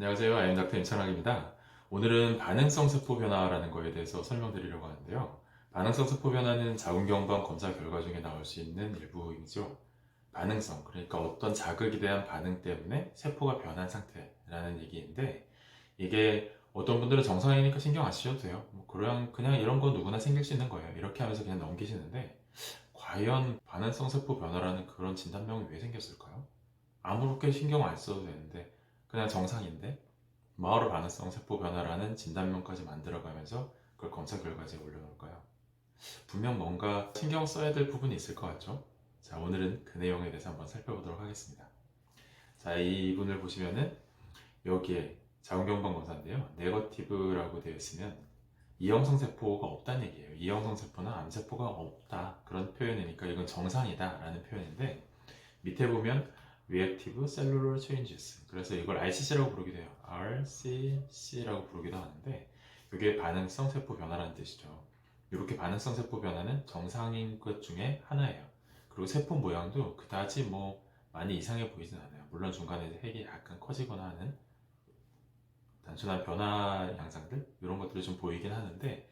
안녕하세요. 아임닥터 임찬학입니다. 오늘은 반응성 세포 변화라는 거에 대해서 설명드리려고 하는데요. 반응성 세포 변화는 자궁경부암 검사 결과 중에 나올 수 있는 일부이죠. 반응성, 그러니까 어떤 자극에 대한 반응 때문에 세포가 변한 상태라는 얘기인데 이게 어떤 분들은 정상이니까 신경 안 쓰셔도 돼요. 뭐 그냥 그냥 이런 거 누구나 생길 수 있는 거예요. 이렇게 하면서 그냥 넘기시는데 과연 반응성 세포 변화라는 그런 진단명이 왜 생겼을까요? 아무렇게 신경 안 써도 되는데 그냥 정상인데 마오르 반응성 세포 변화라는 진단명까지 만들어가면서 그걸 검사 결과지에 올려놓을까요? 분명 뭔가 신경 써야 될 부분이 있을 것 같죠? 자, 오늘은 그 내용에 대해서 한번 살펴보도록 하겠습니다. 자, 이 부분을 보시면은 여기에 자궁경부암 검사인데요. 네거티브라고 되어 있으면 이형성 세포가 없다는 얘기예요. 이형성 세포나 암 세포가 없다 그런 표현이니까 이건 정상이다라는 표현인데 밑에 보면 reactive cellular changes. 그래서 이걸 RCC라고 부르기도 해요. RCC라고 부르기도 하는데 이게 반응성 세포 변화라는 뜻이죠. 이렇게 반응성 세포 변화는 정상인 것 중에 하나예요. 그리고 세포 모양도 그다지 뭐 많이 이상해 보이진 않아요. 물론 중간에 핵이 약간 커지거나 하는 단순한 변화 양상들 이런 것들이 좀 보이긴 하는데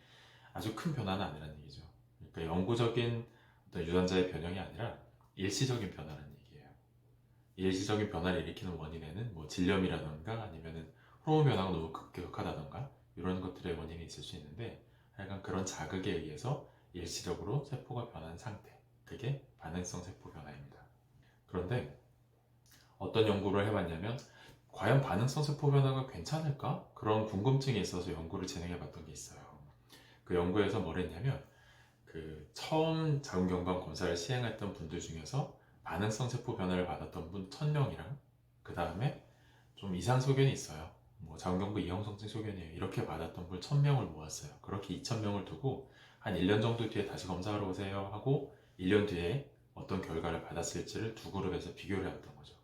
아주 큰 변화는 아니라는 얘기죠. 그러니까 영구적인 어떤 유전자의 변형이 아니라 일시적인 변화라는 얘기예요. 일시적인 변화를 일으키는 원인에는 뭐 질염이라던가 아니면은 호르몬 변화가 너무 급격하다던가 이런 것들의 원인이 있을 수 있는데 하여간 그런 자극에 의해서 일시적으로 세포가 변한 상태 그게 반응성 세포 변화입니다. 그런데 어떤 연구를 해봤냐면 과연 반응성 세포 변화가 괜찮을까? 그런 궁금증이 있어서 연구를 진행해 봤던 게 있어요. 그 연구에서 뭘 했냐면 그 처음 자궁경부암 검사를 시행했던 분들 중에서 반응성 세포 변화를 받았던 분 1000명이랑 그 다음에 좀 이상 소견이 있어요. 뭐 자궁경부 이형성증 소견이에요. 이렇게 받았던 분 1000명을 모았어요. 그렇게 2000명을 두고 한 1년 정도 뒤에 다시 검사하러 오세요 하고 1년 뒤에 어떤 결과를 받았을지를 두 그룹에서 비교를 해봤던 거죠.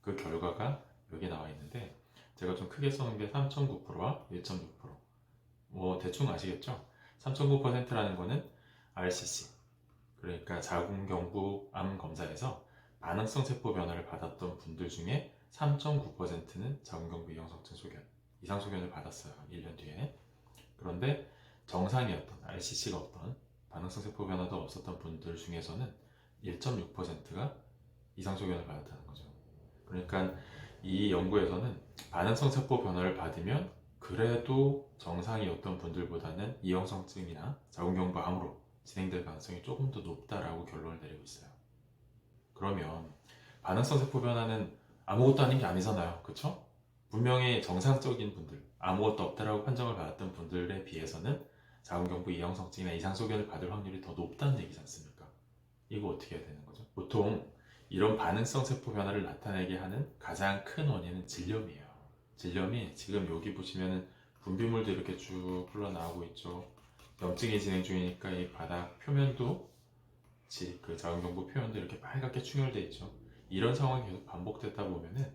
그 결과가 여기 나와 있는데 제가 좀 크게 써놓은 게 3.9%와 1.6%. 뭐 대충 아시겠죠? 3.9%라는 거는 RCC 그러니까 자궁경부 암 검사에서 반응성 세포 변화를 받았던 분들 중에 3.9%는 자궁경부 이형성증 소견, 이상 소견을 받았어요. 1년 뒤에. 그런데 정상이었던 RCC가 없던 반응성 세포 변화도 없었던 분들 중에서는 1.6%가 이상 소견을 받았다는 거죠. 그러니까 이 연구에서는 반응성 세포 변화를 받으면 그래도 정상이었던 분들보다는 이형성증이나 자궁경부암으로 진행될 가능성이 조금 더 높다라고 결론을 내리고 있어요. 그러면 반응성 세포 변화는 아무것도 아닌 게 아니잖아요. 그쵸? 분명히 정상적인 분들, 아무것도 없다라고 판정을 받았던 분들에 비해서는 자궁경부 이형성증이나 이상 소견을 받을 확률이 더 높다는 얘기지 않습니까? 이거 어떻게 해야 되는 거죠? 보통 이런 반응성 세포 변화를 나타내게 하는 가장 큰 원인은 질염이에요. 질염이 지금 여기 보시면은 분비물도 이렇게 쭉 흘러나오고 있죠. 염증이 진행 중이니까 이 바닥 표면도 지- 그 자궁경부 표면도 이렇게 빨갛게 충혈돼 있죠. 이런 상황이 계속 반복되다 보면은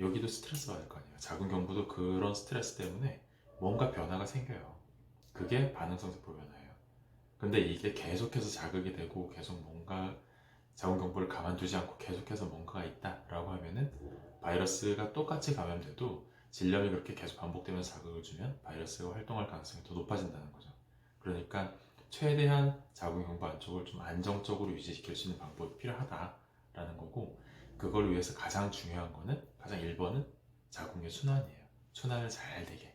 여기도 스트레스 받을 거 아니에요. 자궁경부도 그런 스트레스 때문에 뭔가 변화가 생겨요. 그게 반응성 세포 변화예요. 근데 이게 계속해서 자극이 되고 계속 뭔가 자궁경부를 가만두지 않고 계속해서 뭔가가 있다라고 하면은 바이러스가 똑같이 감염돼도 질염이 그렇게 계속 반복되면서 자극을 주면 바이러스가 활동할 가능성이 더 높아진다는 거죠. 그러니까 최대한 자궁경부 안쪽을 좀 안정적으로 유지시킬 수 있는 방법이 필요하다라는 거고 그걸 위해서 가장 중요한 거는 가장 1번은 자궁의 순환이에요. 순환을 잘 되게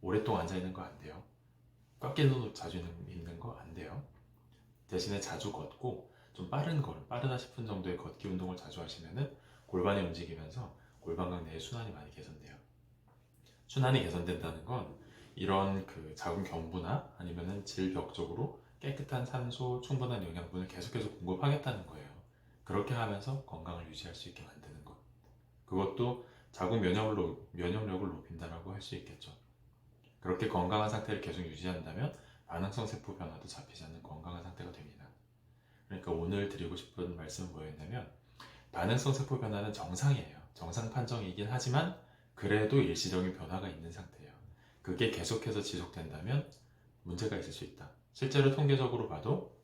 오랫동안 앉아 있는 거 안 돼요. 꽉끼도 자주 있는- 거 안 돼요. 대신에 자주 걷고 좀 빠른 걸음, 빠르다 싶은 정도의 걷기 운동을 자주 하시면은 골반이 움직이면서 골반각 내의 순환이 많이 개선돼요. 순환이 개선된다는 건 이런 그 자궁 경부나 아니면은 질벽 쪽으로 깨끗한 산소, 충분한 영양분을 계속해서 공급하겠다는 거예요. 그렇게 하면서 건강을 유지할 수 있게 만드는 것. 그것도 자궁 면역을, 높- 면역력을 높인다라고 할 수 있겠죠. 그렇게 건강한 상태를 계속 유지한다면 반응성 세포 변화도 잡히지 않는 건강한 상태가 됩니다. 그러니까 오늘 드리고 싶은 말씀은 뭐였냐면 반응성 세포 변화는 정상이에요. 정상 판정이긴 하지만 그래도 일시적인 변화가 있는 상태예요. 그게 계속해서 지속된다면 문제가 있을 수 있다. 실제로 통계적으로 봐도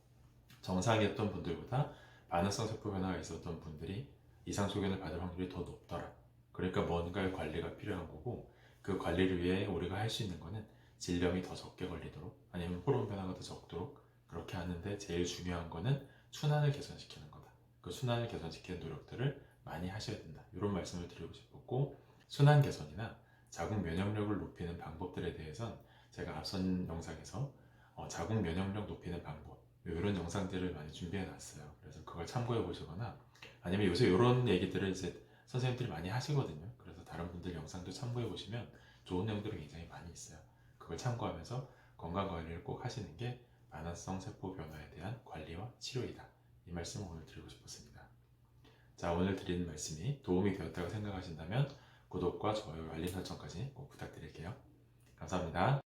정상이었던 분들보다 반응성 세포 변화가 있었던 분들이 이상 소견을 받을 확률이 더 높더라. 그러니까 뭔가의 관리가 필요한 거고 그 관리를 위해 우리가 할 수 있는 거는 질염이 더 적게 걸리도록 아니면 호르몬 변화가 더 적도록 그렇게 하는데 제일 중요한 거는 순환을 개선시키는 거다. 그 순환을 개선시키는 노력들을 많이 하셔야 된다. 이런 말씀을 드리고 싶었고 순환 개선이나 자궁 면역력을 높이는 방법들에 대해선 제가 앞선 영상에서 어, 자궁 면역력 높이는 방법 이런 영상들을 많이 준비해 놨어요. 그래서 그걸 참고해 보시거나 아니면 요새 이런 얘기들을 이제 선생님들이 많이 하시거든요. 그래서 다른 분들 영상도 참고해 보시면 좋은 내용들이 굉장히 많이 있어요. 그걸 참고하면서 건강 관리를 꼭 하시는 게 만화성 세포 변화에 대한 관리와 치료이다. 이 말씀을 오늘 드리고 싶었습니다. 자, 오늘 드리는 말씀이 도움이 되었다고 생각하신다면 구독과 좋아요, 알림 설정까지 꼭 부탁드릴게요. 감사합니다.